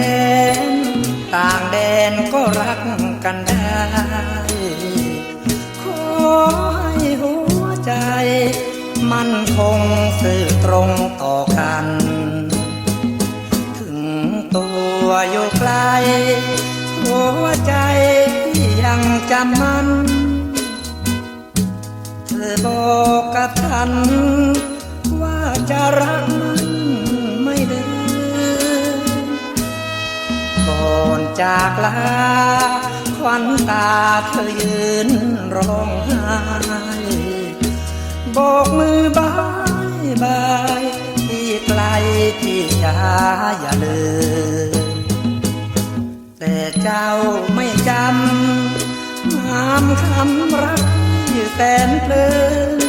ต่างแคว้นต่างแดนก็รักกันได้ ขอให้หัวใจ มันคงสื่อตรงต่อกัน ถึงตัวอยู่ไกล หัวใจยังจำมัน เธอบอกกับฉันว่าจะรัก จากลาควันตาเธอยืนร้องไห้บอกมือบายบายที่ไกลที่จะอย่าลืมแต่เจ้าไม่จำงามคำรักที่แสนเพลิน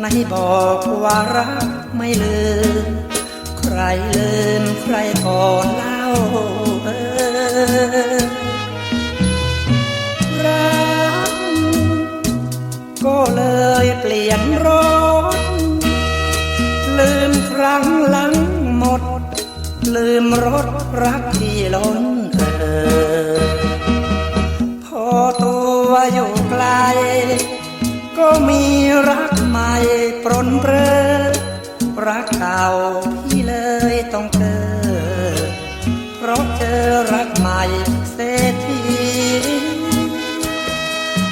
ในบอกว่ารักไม่ลืม ใครลืมใครก่อนเล่า มรถรักที่ล้นเออพอตัวอยู่ไกล ก็มีรักใหม่ปรนเปรอรักเก่าพี่เลยต้องเจอเพราะเจอรักใหม่เศรษฐี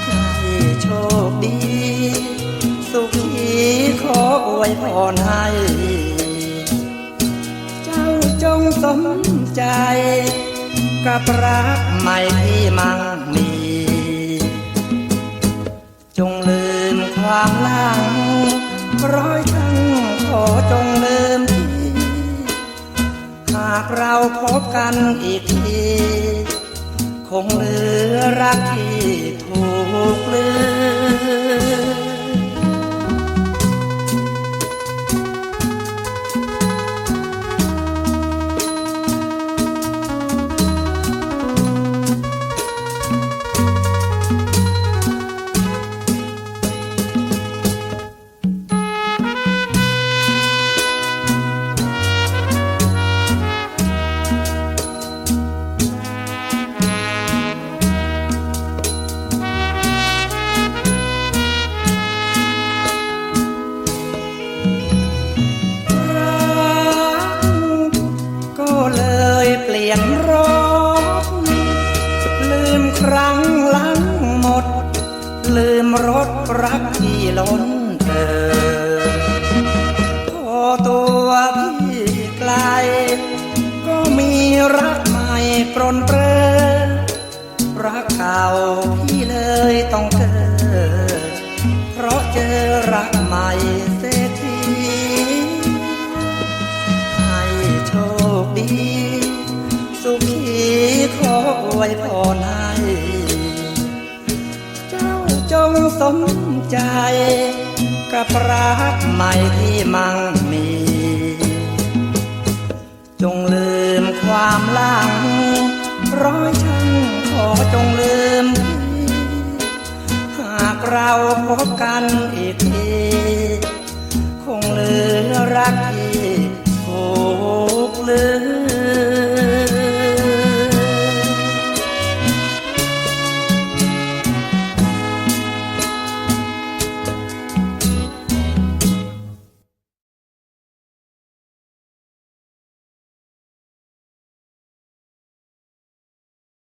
ให้โชคดี สุขีขออวยพรให้ สมใจ กับรักใหม่ที่มั่งมี จงลืมความหลังร้อยทั้งขอจงลืมทีหากเราพบกันอีกที คงเหลือรักที่ถูกลืม เลยเปลี่ยนรถลืมครั้งหลังหมด ลืมรถรักที่ล้นเธอพอตัวพี่ไกล ก็มีรักใหม่ปรนเปรอรักเก่าพี่เลยต้องเจอเพราะเจอรักใหม่เศรษ วยพอให้เจ้าจงสมใจ กับรักใหม่ที่มั่งมี จงลืมความล่างร้อยช่างขอจงลืม หากเราพบกันอีกที คงเหลือรักที่ถูกลืม